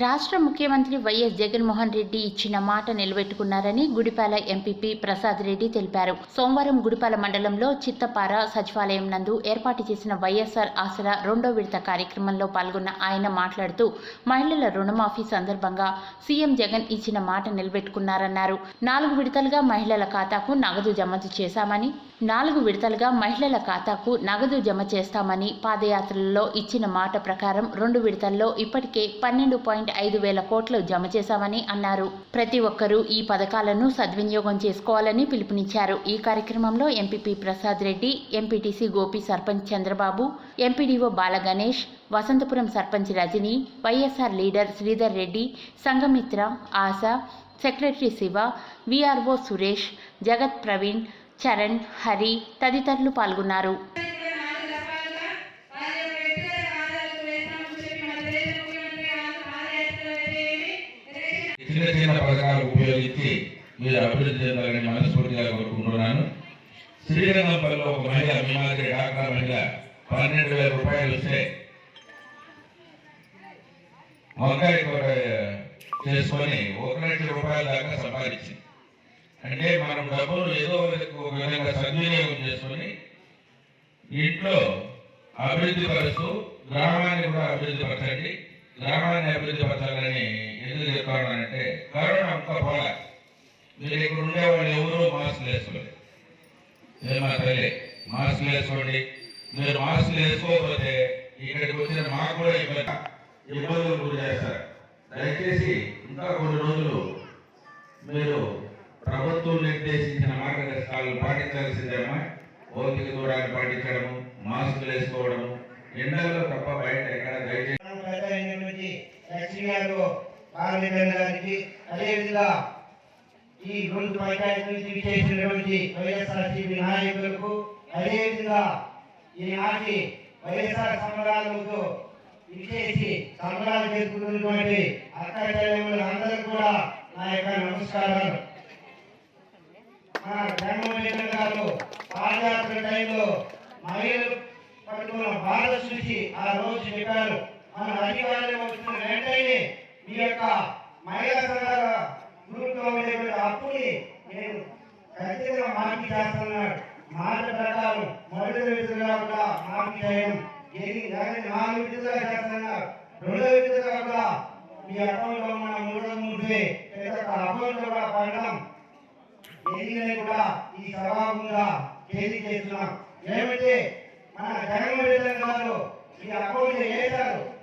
రాష్ట్ర ముఖ్యమంత్రి వైఎస్ జగన్మోహన్ రెడ్డి ఇచ్చిన మాట నిలబెట్టుకున్నారని గుడిపాల ఎంపీపీ ప్రసాద్ రెడ్డి తెలిపారు. సోమవారం గుడిపాల మండలంలో చిత్తపార సచివాలయం నందు ఏర్పాటు చేసిన వైఎస్ఆర్ ఆసరా రెండో విడత కార్యక్రమంలో పాల్గొన్న ఆయన మాట్లాడుతూ మహిళల రుణమాఫీ సందర్భంగా సీఎం జగన్ ఇచ్చిన మాట నిలబెట్టుకున్నారన్నారు. నాలుగు విడతలుగా మహిళల ఖాతాకు నగదు జమ చేశామని నాలుగు విడతలుగా మహిళల ఖాతాకు నగదు జమ చేస్తామని పాదయాత్రలలో ఇచ్చిన మాట ప్రకారం రెండు విడతల్లో ఇప్పటికే పన్నెండు పాయింట్ ఐదు వేల కోట్లు జమ చేశామని అన్నారు. ప్రతి ఒక్కరూ ఈ పథకాలను సద్వినియోగం చేసుకోవాలని పిలుపునిచ్చారు. ఈ కార్యక్రమంలో MPP Prasad Reddy MPTC Gopi sarpanch Chandrababu MPDO Bala Ganesh Vasanthapuram sarpanch Rajani YSR leader Sridhar Reddy Sanghamitra Asha secretary Siva VRO Suresh Jagat Praveen Charan Hari తదితరులు పాల్గొన్నారు. చిన్న చిన్న పథకాలు ఉపయోగించి మీరు అభివృద్ధి చెందాలని మనస్ఫూర్తిగా కోరుకుంటున్నాను. శ్రీరంగంపల్లిలో ఒక మహిళ మీ మాదిరి డాక్టర్ మహిళ పన్నెండు వేల రూపాయలు వస్తే వంకాయ కూర చేసుకొని ఒక లక్ష రూపాయల దాకా సంపాదించింది. అంటే మనం డబ్బులు ఏదో ఒక విధంగా సద్వినియోగం చేసుకొని ఇంట్లో అభివృద్ధి పరుస్తూ గ్రామాన్ని కూడా అభివృద్ధి పరచండి. గ్రామాన్ని అభివృద్ధి పరచాలని ఎందుకు చెప్తానంటే కరోనా అంతా పోలే. మీరు ఇక్కడ ఉండే వాళ్ళు ఎవరూ మాస్క్ వేసుకోలేదు. మా తల్లి మాస్క్ వేసుకోండి. మీరు మాస్క్ వేసుకోకపోతే ఇక్కడికి వచ్చిన మాకు కూడా ఇబ్బంది. ఇబ్బందులు గురి చేస్తారు. దయచేసి ఇంకా కొన్ని రోజులు మీరు ప్రభుత్వం నిర్దేశించిన మార్గదర్శకాలను పాటించాల్సిందేమా భౌతిక దూరాన్ని పాటించడము మాస్కులు వేసుకోవడము. ఎండల్లో తప్ప బయట ఎక్కడ దయచేసి పార్లమెంట్ గారికి అదేవిధంగా ఈ రెండు పంచాయతీ నుంచి విచ్చేసినటువంటి వైఎస్ఆర్సీపీ నాయకులకు అదేవిధంగా ఈనాటి వైఎస్ఆర్ సంబరాలతో విచ్చేసి సంబరాలు చేసుకుంటున్నటువంటి అక్క చెల్లెములు కూడా నా యొక్క నమస్కారాలు. మన జగన్మోహన్ గారు పాదయాత్ర టైంలో మహిళలు పట్టుకున్న బాధ చూసి ఆ రోజు చెప్పారు. మన అధికారులు మీ యొక్క మహిళా సంఘాల గ్రూప్లో ఉండేటువంటి అప్పుని నేను ఖచ్చితంగా మాఫీ చేస్తున్నాను మాట ప్రకారం మొదటి విధంగా కూడా మాఫీ చేయడం ఎన్ని నాలుగు విధంగా చేస్తున్నారు రెండో విధంగా కూడా మీ అకౌంట్లో ఉన్న మూడు ముందే అకౌంట్లో కూడా పడడం. ఎదిగినవి కూడా ఈ సభాముగా తెలియజేస్తున్నాం ఏమంటే మన జగన్మోహన్ రెడ్డి గారు ఈ అకౌంట్ వేశారు.